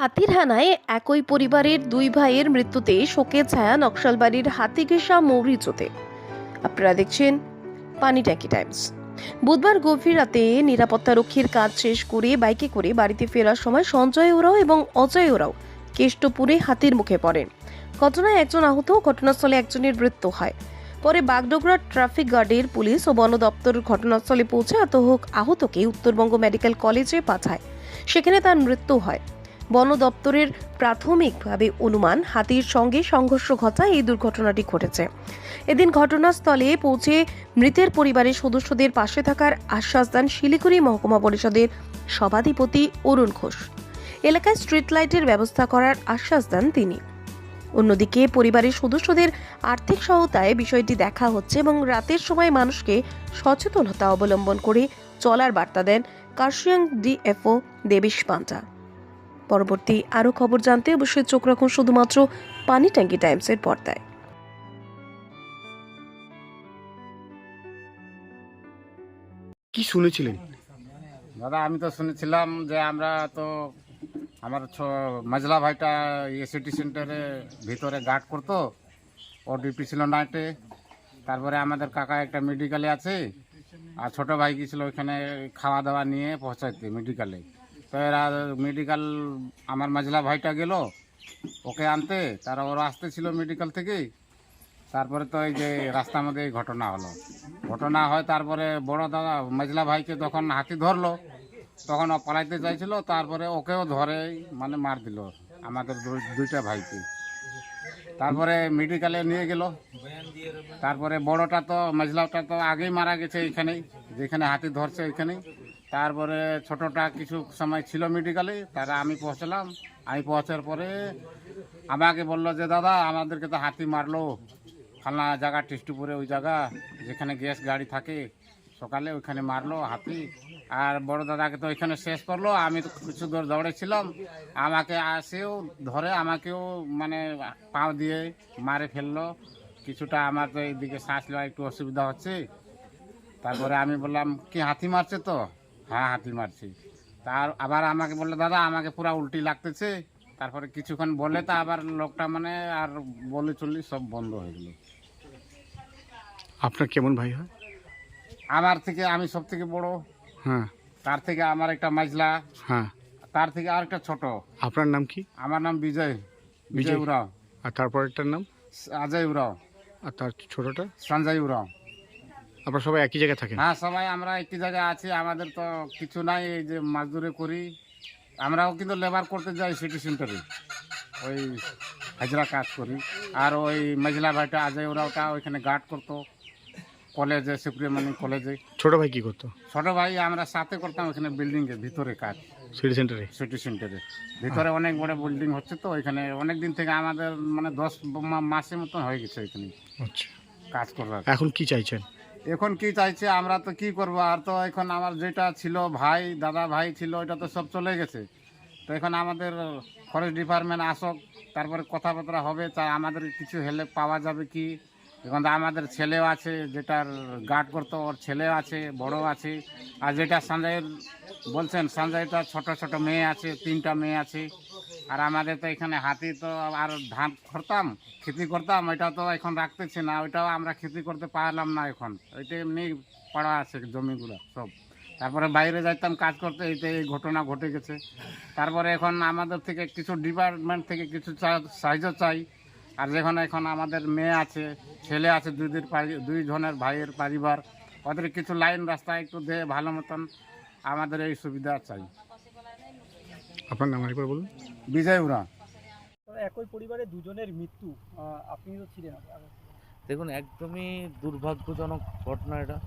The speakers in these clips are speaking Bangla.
হাতির হানায় একই পরিবারের দুই ভাইয়ের মৃত্যুতে শোকের ছায়া নকশালবাড়ির হাতিঘেষা মৌরিচোতে আপনারা দেখছেন পানি ট্যাঙ্কি টাইমস। বুধবার গভীর রাতে নিরাপত্তারক্ষীর কাজ শেষ করে বাইকে করে বাড়িতে ফেরার সময় সঞ্জয় ওরাও এবং অজয় ওরাও কেষ্টপুরে হাতির মুখে পড়েন। ঘটনায় একজন আহত, ঘটনাস্থলে একজনের মৃত্যু হয়। পরে বাগডোগরা ট্রাফিক গার্ডের পুলিশ ও বন দপ্তর ঘটনাস্থলে পৌঁছে আহত আহতকে উত্তরবঙ্গ মেডিকেল কলেজে পাঠায়। সেখানে তার মৃত্যু হয়। বন দপ্তরের প্রাথমিকভাবে অনুমান হাতির সঙ্গে সংঘর্ষ ঘটায় এই দুর্ঘটনাটি ঘটেছে। এদিন ঘটনাস্থলে পৌঁছে মৃতের পরিবারের সদস্যদের পাশে থাকার আশ্বাস দেন শিলিগুড়ি মহকুমা পরিষদের সভাধিপতি অরুণ ঘোষ। এলাকায় স্ট্রিট লাইটের ব্যবস্থা করার আশ্বাস দেন তিনি। অন্যদিকে পরিবারের সদস্যদের আর্থিক সহায়তায় বিষয়টি দেখা হচ্ছে এবং রাতের সময় মানুষকে সচেতনতা অবলম্বন করে চলার বার্তা দেন কার্শিয়াং ডিএফও দেবেশ পান্ডা। পরবর্তী আরও খবর জানতে অবশ্যই চোখ রাখুন শুধুমাত্র পানি ট্যাঙ্কি টাইমসের পর্দায়। কি শুনেছিলেন? দাদা আমি তো শুনেছিলাম যে আমরা তো আমার ছ- মাজলা ভাইটা এসিটি সেন্টারে ভিতরে গার্ড করতো ও ডিউটি ছিল নাইটে তারপরে আমাদের কাকা একটা মেডিকেলে আছে আর ছোট ভাই গিয়েছিল ওইখানে খাওয়া দাওয়া নিয়ে পৌঁছাইতে মেডিকেলে তো এরা মেডিকেল আমার মাজলা ভাইটা গেল, ওকে আনতে, তারা ওরা আসতেছিল মেডিকেল থেকে তারপরে তো এই যে রাস্তার মধ্যে এই ঘটনা হলো। ঘটনা হয় তারপরে বড় দাদা, মাজলা ভাইকে যখন হাতি ধরলো, তখন পালাইতে চাইছিল, তারপরে ওকেও ধরে মানে মার দিল, আমাদের দুই- দুইটা ভাইকে। তারপরে মেডিকেলে নিয়ে গেল। তারপরে বড়টা তো, মাজলাটা তো আগেই মারা গেছে এইখানেই, যেখানে হাতি ধরছে ওইখানেই তারপরে ছোটটা কিছু সময় ছিল মেডিকেলে তারা আমি পৌঁছলাম। আমি পৌঁছার পরে আমাকে বলল যে, দাদা, আমাদেরকে তো হাতি মারলো। ফালনা জায়গা টেস্টুপুরে ওই জায়গা, যেখানে গ্যাস গাড়ি থাকে, সকালে ওইখানে মারলো হাতি। আর বড় দাদাকে তো ওইখানে শেষ করল। আমি তো কিছু দূর দৌড়েছিলাম আমাকে আসেও ধরে আমাকেও মানে পাও দিয়ে মারে ফেলল। কিছুটা আমার তো এইদিকে শ্বাস নেওয়া একটু অসুবিধা হচ্ছে। তারপরে আমি বললাম, কি হাতি মারছে তো? হ্যাঁ হাতি মারছি। তার আবার আমাকে বলল দাদা আমাকে পুরা উল্টি লাগতেছে। তারপরে কিছুক্ষণ বলে তা আবার লোকটা মানে আর বলে চললি সব বন্ধ হয়ে গেলো। আপনার কেমন ভাই হয়? আমার থেকে আমি সব থেকে বড়। হ্যাঁ তার থেকে আমার একটা মাজলা হ্যাঁ তার থেকে আর একটা ছোট। আপনার নাম কি? আমার নাম বিজয়। বিজয়। বিজয় উরাও। আর তারপরেরটার নাম? অজয় উরাও। আর তার ছোটটা? সঞ্জয় উরাও। আপনারা সবাই একই জায়গায় থাকেন? হ্যাঁ সবাই আমরা একটি জায়গায় আছি আমাদের তো কিছু নাই এই যে মাছদুরে করি। আমরাও কিন্তু লেবার করতে যাই সিটি সেন্টারে ওই হাজরা কাজ করি। আর ওই মজলা ভাইটা আজই ওরা ওটা ওইখানে গার্ড করতো কলেজে সুপ্রিমনি কলেজে ছোট ভাই কি করতো? ছোট ভাই আমরা সাথে করতাম ওখানে বিল্ডিংয়ে ভিতরে কাজ। সিটি সেন্টারে সিটি সেন্টারে ভিতরে অনেক বড় বিল্ডিং হচ্ছে তো ওইখানে অনেক দিন থেকে আমাদের মানে দশ মাসের মতন হয়ে গেছে ওইখানে। আচ্ছা। কাজ করার। এখন কি চাইছেন? এখন কি চাইছে? আমরা তো কি করব? আর তো এখন আমার যেটা ছিল, ভাই, দাদা, ভাই ছিল, ওইটা তো সব চলে গেছে। তো এখন আমাদের ফরেস্ট ডিপার্টমেন্ট আসক, তারপরে কথাবার্তা হবে, তা আমাদের কিছু হেল্প পাওয়া যাবে কি? এখন তো আমাদের ছেলেও আছে, যেটার গার্ড করতো, ওর ছেলেও আছে বড় আছে। আর যেটা সঞ্জয়ের, বলছেন সঞ্জয়টা ছোট ছোট মেয়ে আছে, তিনটা মেয়ে আছে। আর আমাদের তো এখানে হাতি তো আর ধান করতাম, খেতি করতাম ওইটা তো এখন রাখতেছি না, ওইটাও আমরা খেতি করতে পারলাম না এখন। ওইটা এমনি পড়া আছে জমিগুলো সব। তারপরে বাইরে যাইতাম, কাজ করতে এইটা এই ঘটনা ঘটে গেছে। তারপরে এখন আমাদের থেকে কিছু ডিপার্টমেন্ট থেকে কিছু সাহায্য চাই। আর যেখানে এখন আমাদের মেয়ে আছে ছেলে আছে দুইদের পারি- দুই জনের ভাইয়ের পরিবার ওদের কিছু লাইন রাস্তা একটু দে ভালো মতন আমাদের এই সুবিধা চাই। আপনার নাম একবার বলুন। বিজয় উরা একই পরিবারে দুজনের মৃত্যু আপনি তো ছিলেন দেখুন একদমই দুর্ভাগ্যজনক ঘটনা এটা।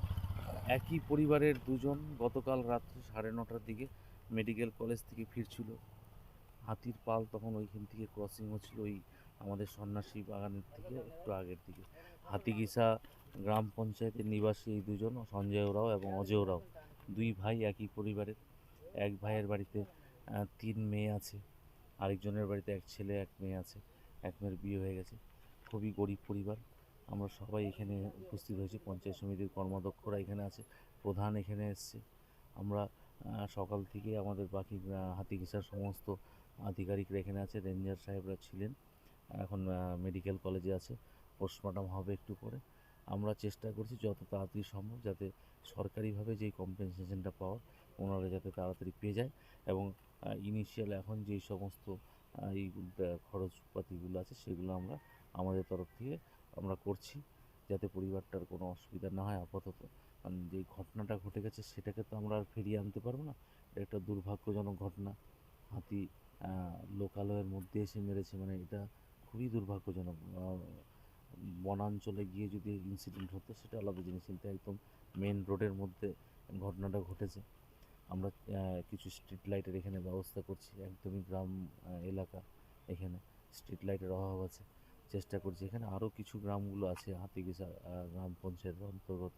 একই পরিবারের দুজন গতকাল রাত্রে সাড়ে নটার দিকে মেডিকেল কলেজ থেকে ফিরছিল। হাতির পাল তখন ওইখান থেকে ক্রসিং হচ্ছিল ওই আমাদের সন্ন্যাসী বাগানের থেকে একটু আগের দিকে। হাতিগিসা গ্রাম পঞ্চায়েতের নিবাসী এই দুজন, সঞ্জয় ওরাও এবং অজয় ওরাও। দুই ভাই একই পরিবারের। এক ভাইয়ের বাড়িতে তিন মেয়ে আছে। আরেকজনের বাড়িতে এক ছেলে, এক মেয়ে আছে। এক মেয়ের বিয়ে হয়ে গেছে। খুবই গরিব পরিবার। আমরা সবাই এখানে উপস্থিত হয়েছি। পঞ্চায়েত সমিতির কর্মাধ্যক্ষরা এখানে আছে। প্রধান এখানে এসছে। আমরা সকাল থেকে আমাদের বাকি হাতিঘিসার সমস্ত আধিকারিকরা এখানে আছে। রেঞ্জার সাহেবরা ছিলেন। এখন মেডিকেল কলেজে আছে। পোস্টমর্টম হবে একটু পরে। আমরা চেষ্টা করছি যত তাড়াতাড়ি সম্ভব যাতে সরকারিভাবে যেই কম্পেনসেশনটা পাওয়ার ওনারা যাতে তাড়াতাড়ি পেয়ে যায় এবং ইনিশিয়াল এখন যেই সমস্ত এই খরচপাতিগুলো আছে সেগুলো আমরা, আমাদের তরফ থেকে আমরা করছি যাতে পরিবারটার কোনো অসুবিধা না হয় আপাতত। কারণ যে ঘটনাটা ঘটে গেছে সেটাকে তো আমরা আর ফিরিয়ে আনতে পারব না। এটা একটা দুর্ভাগ্যজনক ঘটনা। হাতি লোকালয়ের মধ্যে এসে মেরেছে। মানে এটা খুবই দুর্ভাগ্যজনক। বনাঞ্চলে গিয়ে যদি ইনসিডেন্ট হতো, সেটা আলাদা জিনিস। কিন্তু একদম মেন রোডের মধ্যে ঘটনাটা ঘটেছে। আমরা কিছু স্ট্রিট লাইটের এখানে ব্যবস্থা করছি। একদমই গ্রাম এলাকা এখানে স্ট্রিট লাইটের অভাব আছে। চেষ্টা করছি। এখানে আরও কিছু গ্রামগুলো আছে হাতিগিসা গ্রাম পঞ্চায়েতের অন্তর্গত।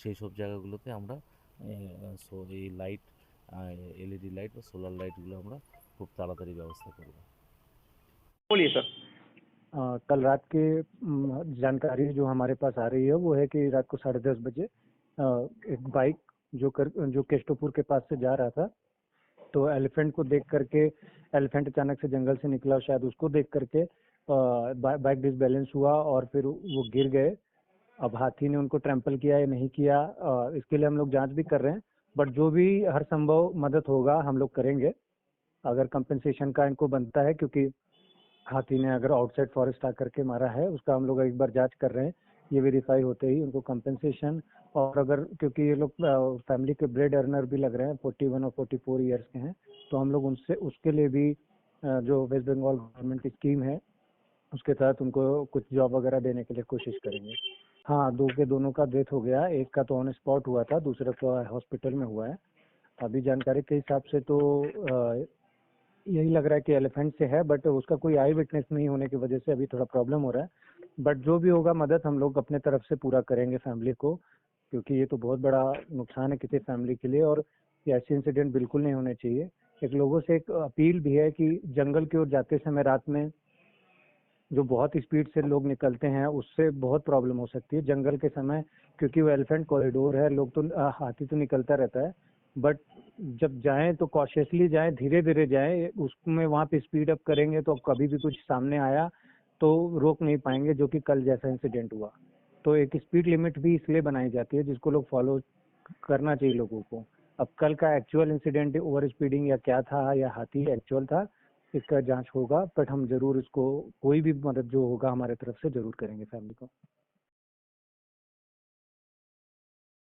সেই সব জায়গাগুলোতে আমরা সো এই লাইট এলইডি লাইট বা সোলার লাইটগুলো আমরা খুব তাড়াতাড়ি ব্যবস্থা করব। বলি স্যার कल रात के जानकारी जो हमारे पास आ रही है, वो है कि रात को साढ़े दस बजे एक बाइक जो कर, जो केस्टोपुर के पास से जा रहा था तो एलिफेंट को देख करके, एलिफेंट अचानक से जंगल से निकला, शायद उसको देख करके बाइक डिसबैलेंस हुआ और फिर वो गिर गए। अब हाथी ने उनको ट्रैम्पल किया या नहीं किया इसके लिए हम लोग जाँच भी कर रहे हैं, बट जो भी हर संभव मदद होगा, हम लोग करेंगे। अगर कंपनसेशन का इनको बनता है, क्योंकि हाथी ने अगर आउटसाइड फॉरेस्ट आकर के मारा है, उसका हम लोग एक बार जाँच कर रहे हैं। ये वेरीफाई होते ही उनको कंपनसेशन और अगर, क्योंकि ये लोग फैमिली के ब्रेड अर्नर भी लग रहे हैं फोर्टी वन और फोर्टी फोर ईयर्स के हैं तो हम लोग उनसे, उसके लिए भी जो वेस्ट बंगाल गवर्नमेंट की स्कीम है, उसके तहत उनको कुछ जॉब वगैरह देने के लिए कोशिश करेंगे। हाँ दो के दोनों का डेथ हो गया। एक का तो ऑन स्पॉट हुआ था, दूसरा तो हॉस्पिटल में हुआ है। अभी जानकारी के हिसाब से तो यही लग रहा है कि एलिफेंट से है बट उसका कोई आई विटनेस नहीं होने की वजह से अभी थोड़ा प्रॉब्लम हो रहा है। बट जो भी होगा, मदद हम लोग अपने तरफ़ से पूरा करेंगे फैमिली को, क्योंकि ये तो बहुत बड़ा नुकसान है किसी फैमिली के लिए, और ऐसे इंसिडेंट बिल्कुल नहीं होने चाहिए। एक लोगों से एक अपील भी है कि जंगल की ओर जाते समय रात में जो बहुत स्पीड से लोग निकलते हैं, उससे बहुत प्रॉब्लम हो सकती है जंगल के समय, क्योंकि वो एलिफेंट कॉरिडोर है, लोग तो हाथी तो निकलता रहता है। बट जब जाएँ तो कॉशियसली जाएँ धीरे धीरे जाएँ, उसमें वहाँ पे स्पीड अप करेंगे तो कभी भी कुछ सामने आया तो रोक नहीं पाएँगे, जो कि कल जैसा इंसिडेंट हुआ। तो एक स्पीड लिमिट भी इसलिए बनाई जाती है जिसको लोग फॉलो करना चाहिए लोगों को। अब कल का एक्चुअल इंसिडेंट ओवर स्पीडिंग या क्या था, या हाथी एक्चुअल था, इसका जाँच होगा बट हम ज़रूर इसको कोई भी मदद जो होगा हमारे तरफ़ से ज़रूर करेंगे फैमिली को।